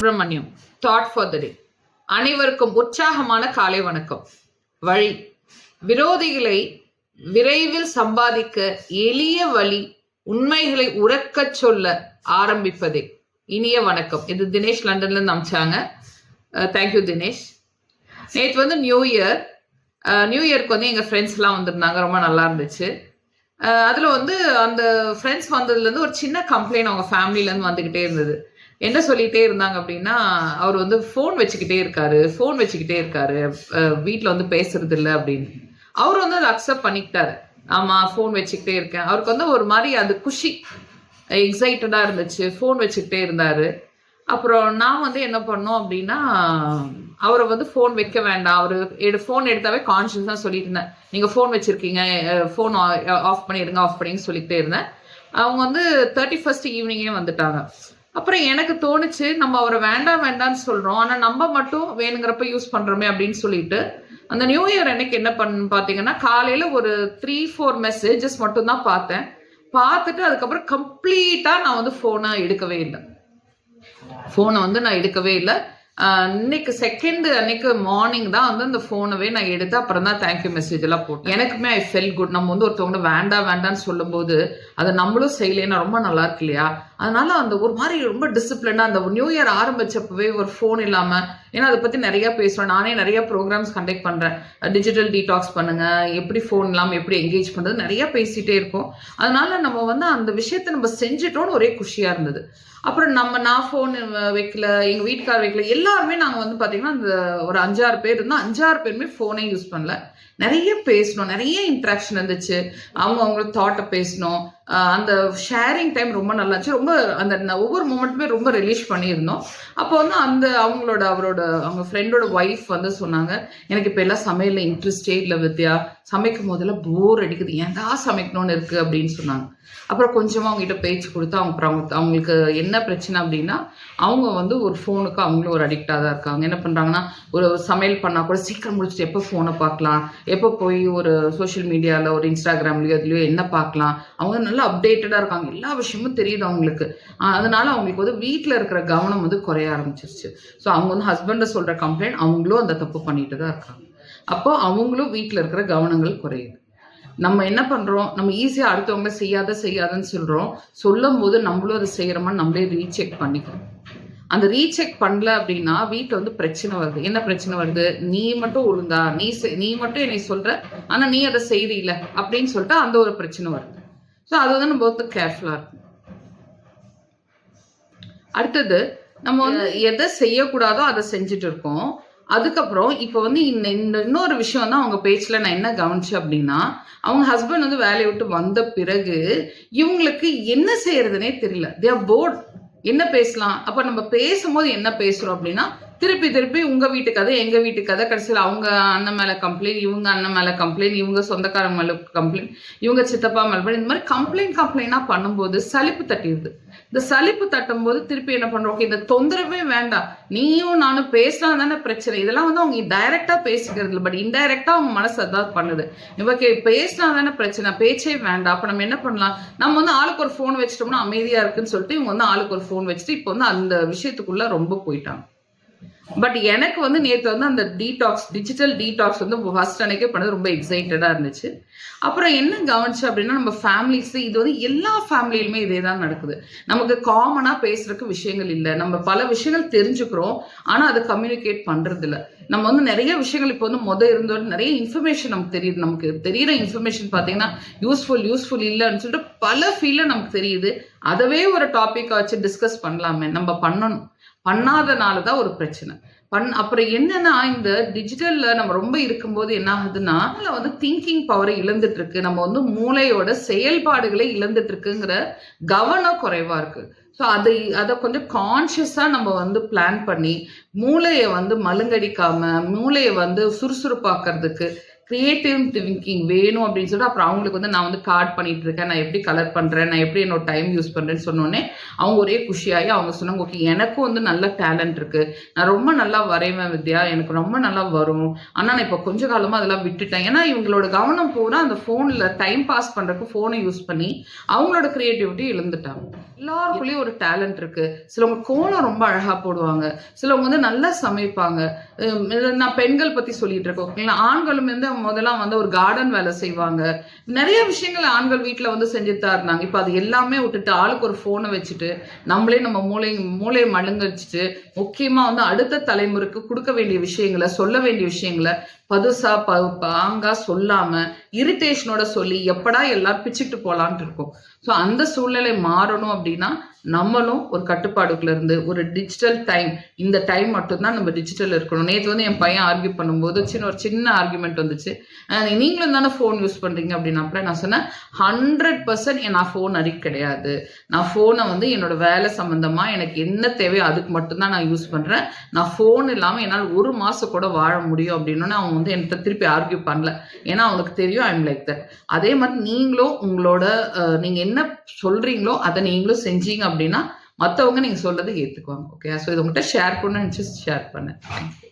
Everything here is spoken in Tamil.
தாட் ஃபார் த டே அனைவருக்கும் உற்சாகமான காலை வணக்கம். வழி. விரோதிகளை விரைவில் சம்பாதிக்க எளிய வழி உண்மைகளை உறக்கச் சொல்ல ஆரம்பிப்பதே. இனிய வணக்கம். இது தினேஷ் லண்டன்ல இருந்து அமிச்சாங்க தேங்க்யூ தினேஷ். நேற்று வந்து நியூ இயர். நியூ இயர்க்கு வந்து எங்கள் ஃப்ரெண்ட்ஸ்லாம் வந்திருந்தாங்க. ரொம்ப நல்லா இருந்துச்சு. அதில் வந்து அந்த ஃப்ரெண்ட்ஸ் வந்ததுலேருந்து ஒரு சின்ன கம்ப்ளைண்ட் அவங்க ஃபேமிலியிலேருந்து வந்துக்கிட்டே இருந்தது. என்ன சொல்லிகிட்டே இருந்தாங்க அப்படின்னா அவர் வந்து ஃபோன் வச்சுக்கிட்டே இருக்காரு ஃபோன் வச்சுக்கிட்டே இருக்காரு வீட்டில் வந்து பேசுறது இல்லை அப்படின்னு. அவர் வந்து அதை அக்செப்ட் பண்ணிக்கிட்டாரு. ஆமாம் ஃபோன் வச்சுக்கிட்டே இருக்கேன். அவருக்கு வந்து ஒரு மாதிரி அது குஷி எக்ஸைட்டடாக இருந்துச்சு ஃபோன் வச்சுக்கிட்டே இருந்தார். அப்புறம் நான் வந்து என்ன பண்ணோம் அப்படின்னா அவரை வந்து ஃபோன் வைக்க வேண்டாம். அவர் எடு ஃபோன் எடுத்தாவே கான்ஷியஸாக சொல்லிட்டு இருந்தேன். நீங்கள் ஃபோன் வச்சுருக்கீங்க ஃபோன் ஆஃப் பண்ணிடுங்க ஆஃப் பண்ணின்னு சொல்லிகிட்டே இருந்தேன். அவங்க வந்து தேர்ட்டி ஃபர்ஸ்ட் ஈவினிங்கே வந்துட்டாங்க. அப்புறம் எனக்கு தோணுச்சு நம்ம அவரை வேண்டாம் வேண்டாம்னு சொல்கிறோம் ஆனால் நம்ம மட்டும் வேணுங்கிறப்ப யூஸ் பண்ணுறோமே அப்படின்னு சொல்லிட்டு அந்த நியூ இயர் அன்னைக்கு என்ன பண்ணு பார்த்தீங்கன்னா காலையில் ஒரு த்ரீ ஃபோர் மெசேஜஸ் மட்டும்தான் பார்த்தேன். பார்த்துட்டு அதுக்கப்புறம் கம்ப்ளீட்டாக நான் வந்து ஃபோனை எடுக்கவே இல்லை. ஃபோனை வந்து நான் எடுக்கவே இல்லை. இன்னைக்கு செகண்ட் அன்னைக்கு மார்னிங் தான் வந்து அந்த ஃபோனவே நான் எடுத்து அப்புறம் தான் தேங்க்யூ மெசேஜ் எல்லாம் போட்டேன். எனக்குமே ஐ ஃபெல் குட் நம்ம வந்து ஒருத்தவங்க வேண்டாம் வேண்டாம்னு சொல்லும்போது அதை நம்மளும் செய்யலைன்னா ரொம்ப நல்லா இருக்கு இல்லையா? அதனால அந்த ஒரு மாதிரி ரொம்ப டிசிப்ளினா அந்த நியூ இயர் ஆரம்பிச்சப்பவே ஒரு ஃபோன் இல்லாமல் ஏன்னா அதை பற்றி நிறைய பேசுவேன் நானே நிறைய ப்ரோக்ராம்ஸ் கண்டக்ட் பண்ணுறேன் டிஜிட்டல் டீடாக்ஸ் பண்ணுங்க எப்படி ஃபோன் இல்லாமல் எப்படி என்கேஜ் பண்ணுறது நிறைய பேசிகிட்டே இருக்கோம். அதனால நம்ம வந்து அந்த விஷயத்தை நம்ம செஞ்சிட்டோம்னு ஒரே குஷியாக இருந்தது. அப்புறம் நம்ம நான் ஃபோன் வைக்கல எங்கள் வீட்டுக்கார் வைக்கல எல்லாருமே நாங்கள் வந்து பார்த்தீங்கன்னா அந்த ஒரு அஞ்சாறு பேர் இருந்தால் அஞ்சாறு பேருமே ஃபோனே யூஸ் பண்ணல. நிறைய பேசணும் நிறைய இன்ட்ராக்ஷன் இருந்துச்சு. அவங்க அவங்களோட தாட்டை பேசணும் அந்த ஷேரிங் டைம் ரொம்ப நல்லா இருந்துச்சு ரொம்ப அந்த ஒவ்வொரு மூமெண்ட்டுமே ரொம்ப ரிலீஸ் பண்ணியிருந்தோம். அப்போ வந்து அந்த அவங்களோட அவரோட அவங்க ஃப்ரெண்டோட ஒய்ஃப் வந்து சொன்னாங்க எனக்கு இப்போ எல்லாம் சமையலில் இன்ட்ரெஸ்டே இல்லை வித்யா. சமைக்கும் போதெல்லாம் போர் அடிக்குது. ஏன்டா சமைக்கணும்னு இருக்குது அப்படின்னு சொன்னாங்க. அப்புறம் கொஞ்சமாக அவங்ககிட்ட பேச்சு கொடுத்து அவங்க அப்புறம் அவங்க அவங்களுக்கு என்ன பிரச்சனை அப்படின்னா அவங்க வந்து ஒரு ஃபோனுக்கு அவங்களும் ஒரு அடிக்டாக தான் இருக்காங்க. என்ன பண்ணுறாங்கன்னா ஒரு சமையல் பண்ணால் கூட சீக்கிரம் முடிச்சுட்டு எப்போ ஃபோனை பார்க்கலாம்? எப்போ போய் ஒரு சோஷியல் மீடியாவில் ஒரு இன்ஸ்டாகிராம்லேயோ அதுலேயோ என்ன பார்க்கலாம்? அவங்க நல்லா அப்டேட்டடாக இருக்காங்க. எல்லா விஷயமும் தெரியுது அவங்களுக்கு. அதனால அவங்களுக்கு வந்து வீட்டில் இருக்கிற கவனம் வந்து குறைய ஆரம்பிச்சிருச்சு. ஸோ அவங்க வந்து ஹஸ்பண்டை சொல்கிற கம்ப்ளைண்ட் அவங்களும் அந்த தப்பு பண்ணிட்டு தான் இருக்காங்க. அப்போ அவங்களும் வீட்டில் இருக்கிற கவனங்கள் குறையுது. நம்ம என்ன பண்ணுறோம் நம்ம ஈஸியாக அடுத்தவங்க செய்யாத செய்யாதன்னு சொல்கிறோம் சொல்லும் போது நம்மளும் அதை செய்கிறோமா நம்மளே ரீசெக் பண்ணிக்கிறோம். அந்த ரீசெக் பண்ணல அப்படின்னா வீட்டில் வந்து பிரச்சனை வருது. என்ன பிரச்சனை வருது? நீ மட்டும் ஒழுங்கா நீ நீ மட்டும் என்னை சொல்கிற ஆனால் நீ அதை செய்கிறீல அப்படின்னு சொல்லிட்டு அந்த ஒரு பிரச்சனை வருது. ஸோ அது வந்து நம்ம வந்து கேர்ஃபுல்லாக இருக்கும் அடுத்தது நம்ம வந்து எதை செய்யக்கூடாதோ அதை செஞ்சுட்டு இருக்கோம். அதுக்கப்புறம் இப்போ வந்து இந்த இன்னொரு விஷயம் வந்து அவங்க பேச்சில் நான் என்ன கவனிச்சேன் அப்படின்னா அவங்க ஹஸ்பண்ட் வந்து வேலையை விட்டு வந்த பிறகு இவங்களுக்கு என்ன செய்யறதுனே தெரியல. தே ஆர் போர்ட் என்ன பேசலாம்? அப்போ நம்ம பேசும்போது என்ன பேசுகிறோம் அப்படின்னா திருப்பி திருப்பி உங்க வீட்டு கதை எங்க வீட்டு கதை கடைசியில் அவங்க அண்ணன் மேல கம்ப்ளைண்ட் இவங்க அண்ணன் மேல கம்ப்ளைண்ட் இவங்க சொந்தக்காரங்க மேல கம்ப்ளைண்ட் இவங்க சித்தப்பா மேல இந்த மாதிரி கம்ப்ளைண்ட் கம்ப்ளைண்டா பண்ணும்போது சலிப்பு தட்டிடுது. இந்த சலிப்பு தட்டும் போது திருப்பி என்ன பண்றோம்? ஓகே இந்த தொந்தரவே வேண்டாம். நீயும் நானும் பேசலாம் தானே பிரச்சனை. இதெல்லாம் வந்து அவங்க டைரக்டா பேசிக்கிறது இல்லை பட் இன்டைரக்டா அவங்க மனசு அதான் பண்ணுது. ஓகே பேசினா தானே பிரச்சனை. பேச்சே வேண்டாம். அப்ப நம்ம என்ன பண்ணலாம்? நம்ம வந்து ஆளுக்கு ஒரு ஃபோன் வச்சிட்டோம்னா அமைதியா இருக்குன்னு சொல்லிட்டு இவங்க வந்து ஆளுக்கு ஒரு ஃபோன் வச்சுட்டு இப்போ வந்து அந்த விஷயத்துக்குள்ள ரொம்ப போயிட்டாங்க. பட் எனக்கு வந்து நேற்று வந்து அந்த டீடாக்ஸ் டிஜிட்டல் டீடாக்ஸ் வந்து ஃபர்ஸ்ட் அன்னைக்கே பண்ணது ரொம்ப எக்ஸைட்டடாக இருந்துச்சு. அப்புறம் என்ன கவனிச்சு அப்படின்னா நம்ம ஃபேமிலிஸ் இது வந்து எல்லா ஃபேமிலியிலுமே இதே தான் நடக்குது. நமக்கு காமனாக பேசுறதுக்கு விஷயங்கள் இல்லை. நம்ம பல விஷயங்கள் தெரிஞ்சுக்கிறோம். ஆனால் அதை கம்யூனிகேட் பண்ணுறது இல்லை நம்ம வந்து நிறைய விஷயங்கள் இப்போ வந்து மொதல் இருந்தோட நிறைய இன்ஃபர்மேஷன் நமக்கு தெரியுது. நமக்கு தெரியிற இன்ஃபர்மேஷன் பார்த்தீங்கன்னா யூஸ்ஃபுல் யூஸ்ஃபுல் இல்லைன்னு சொல்லிட்டு பல ஃபீல்டில் நமக்கு தெரியுது. அதவே ஒரு டாப்பிக்கை வச்சு டிஸ்கஸ் பண்ணலாமே. நம்ம பண்ணணும். பண்ணாதனால தான் ஒரு பிரச்சனை. பண் அப்புறம் என்னன்னா இந்த டிஜிட்டல்ல நம்ம ரொம்ப இருக்கும்போது என்ன ஆகுதுன்னா வந்து திங்கிங் பவரை இழந்துட்டு இருக்கு நம்ம வந்து மூளையோட செயல்பாடுகளை இழந்துட்டு இருக்குங்கிற கவனம் குறைவா இருக்கு. ஸோ அதை அதை கொஞ்சம் கான்ஷியஸாக நம்ம வந்து பிளான் பண்ணி மூளையை வந்து மலுங்கடிக்காமல் மூளையை வந்து சுறுசுறுப்பாக்குறதுக்கு கிரியேட்டிவ் திங்கிங் வேணும் அப்படின்னு சொல்லிட்டு அப்புறம் அவங்களுக்கு வந்து நான் வந்து கார்ட் பண்ணிட்டு இருக்கேன். நான் எப்படி கலர் பண்ணுறேன் நான் எப்படி என்னோட டைம் யூஸ் பண்ணுறேன்னு சொன்னோடனே அவங்க ஒரே குஷியாகி அவங்க சொன்னாங்க ஓகே எனக்கும் வந்து நல்ல டேலண்ட் இருக்கு. நான் ரொம்ப நல்லா வரைவேன் வித்யா. எனக்கு ரொம்ப நல்லா வரும். ஆனால் நான் இப்போ கொஞ்ச காலமாக அதெல்லாம் விட்டுட்டேன். ஏன்னா இவங்களோட கவனம் பூரா அந்த ஃபோனில் டைம் பாஸ் பண்ணுறதுக்கு ஃபோனை யூஸ் பண்ணி அவங்களோட க்ரியேட்டிவிட்டி இழந்துட்டாங்க. எல்லாருக்குள்ளேயும் ஒரு டேலண்ட் இருக்கு. சிலவங்க கோலம் ரொம்ப அழகா போடுவாங்க. சிலவங்க வந்து நல்லா சமைப்பாங்க. நான் பெண்கள் பத்தி சொல்லிட்டு இருக்கேன் ஓகேங்களா ஆண்களும் வந்து முதல்ல வந்து ஒரு கார்டன் வேலை செய்வாங்க. நிறைய விஷயங்கள் ஆண்கள் வீட்டில் வந்து செஞ்சுட்டு தான் இருந்தாங்க. இப்போ அது எல்லாமே விட்டுட்டு ஆளுக்கு ஒரு ஃபோனை வச்சுட்டு நம்மளே நம்ம மூளை மூளையை மழுங்கடிச்சிட்டு முக்கியமா முக்கியமாக வந்து அடுத்த தலைமுறைக்கு கொடுக்க வேண்டிய விஷயங்களை சொல்ல வேண்டிய விஷயங்களை பதுசா ப பாங்கா சொல்லாம இரிட்டேஷனோட சொல்லி எப்படா எல்லாம் பிச்சுட்டு போலான்ட்டு இருக்கும். ஸோ அந்த சூழ்நிலை மாறணும் அப்படின்னா நம்மளும் ஒரு கட்டுப்பாடுக்குள்ள இருந்து ஒரு டிஜிட்டல் டைம் இந்த டைம் மட்டும்தான் நம்ம டிஜிட்டல் இருக்கணும். நேற்று வந்து என் பையன் ஆர்கியூ பண்ணும்போது சின்ன ஒரு சின்ன ஆர்கியூமெண்ட் வந்துச்சு. நீங்களும் தானே ஃபோன் யூஸ் பண்ணுறீங்க அப்படின்னப்ப நான் சொன்னேன் ஹண்ட்ரட் பர்சன்ட் நான் ஃபோன் அறி கிடையாது. நான் ஃபோனை வந்து என்னோட வேலை சம்மந்தமாக எனக்கு என்ன தேவையோ அதுக்கு மட்டும்தான் நான் யூஸ் பண்ணுறேன் நான் ஃபோன் இல்லாமல் என்னால் ஒரு மாதம் கூட வாழ முடியும் அப்படின்னு அவன் வந்து என்கிட்ட திருப்பி ஆர்கியூ பண்ணல. ஏன்னா அவனுக்கு தெரியும் ஐம் லைக் தட் அதே மாதிரி நீங்களும் உங்களோட நீங்கள் என்ன சொல்கிறீங்களோ அதை நீங்களும் செஞ்சீங்க அப்படின்னா மற்றவங்க நீங்க சொல்றதை ஏத்துக்குவாங்க ஓகே ஸோ இது உங்கள்கிட்ட ஷேர் பண்ண நினச்சி ஷேர் பண்ணேன் தேங்க்யூ.